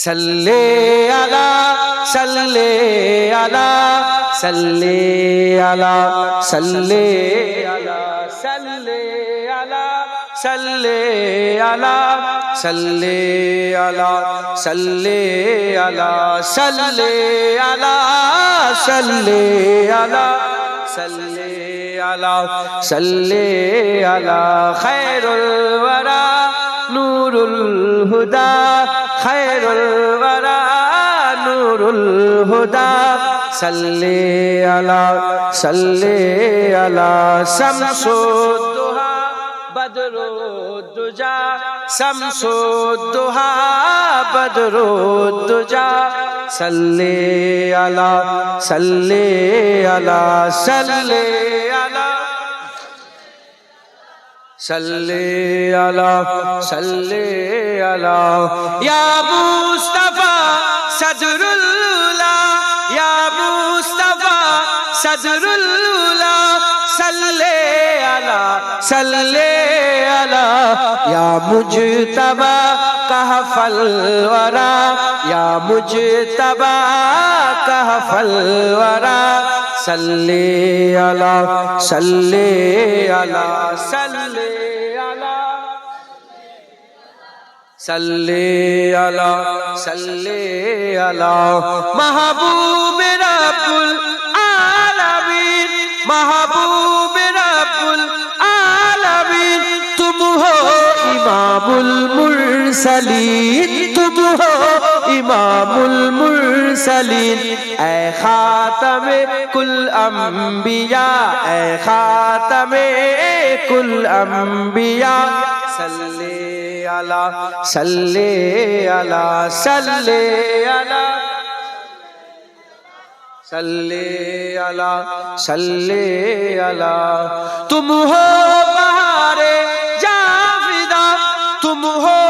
সাল্লে আলা সাল্লে আলা সাল্লে আলা সাল্লে আলা সাল্লে আলা সাল্লে আলা সাল্লে আলা সাল্লে আলা সাল্লে আলা সাল্লে আলা সাল্লে আলা সাল্লে আলা খায়রুল ওয়ারা নূরুল হুদা খায়রুল ওয়ারা নূরুল হুদা। সাল্লি আলা সাল্লি আলা শামসুদ দুহা বদরুদ দুজা শামসুদ দুহা বদরুদ দুজা সাল্লি আলা সাল্লি আলা সাল্লি আলা صلی علی صلی علی یا مصطفی صدر اللہ یا مصطفی صدر اللہ صلی علی صلی علی یا مجتبی کہف الورا یا مجتبی کہف الورا۔ صلی علی صلی علی صلی علی صلی علی صلی علی محبوب رب العالمین محبوب رب العالمین تم ہو امام المرسلین تم ہو امام المرسلین، اے خاتم کل انبیاء، اے خاتم کل انبیاء، صلی علی صلی علی صلی علی صلی علی صلی علی۔ تم ہو بہار جاویدہ، تم ہو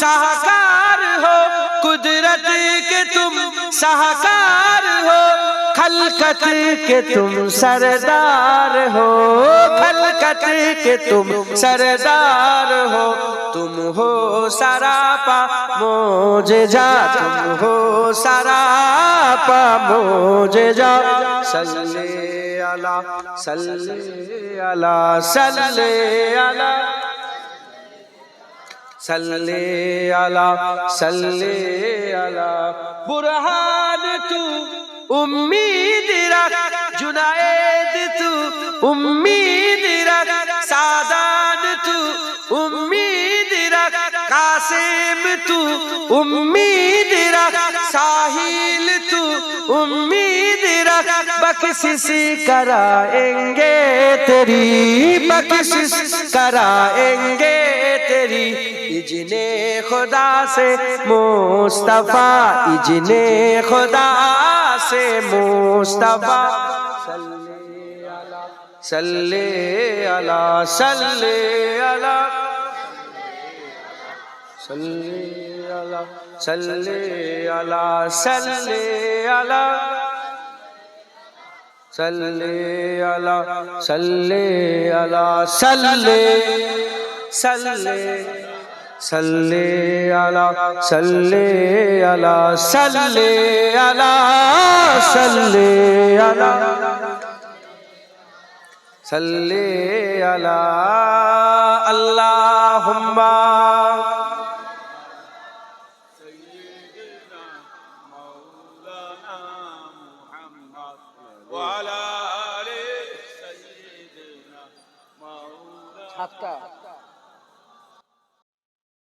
سہاکار ہو، قدرت کے تم سہاکار ہو، خلقت کے تم سردار ہو، خلقت کے تم سردار ہو، تم ہو سراپا موج جا تم ہو سراپا موج جا سلے اللہ سلے اللہ سلے اللہ صلی علی صلی علی برہان تو امید رکھ جنید تو امید رکھ سادان تو امید رکھ قاسم تو امید رکھ ساحل تو امید رکھ بخشش کرائیں گے تیری بخشش کرائیں گے اجن خدا سے مصطفیٰ اجن خدا سے مصطفیٰ صلی علی صلی علی صلی علی صلی علی صلی علی صلی علی صلی علی صلی صلی সাল্লে আলা সাল্লে আলা সাল্লে আলা সাল্লে আলা। সাল্লে আলা আল্লাহুম্মা। সাতটা।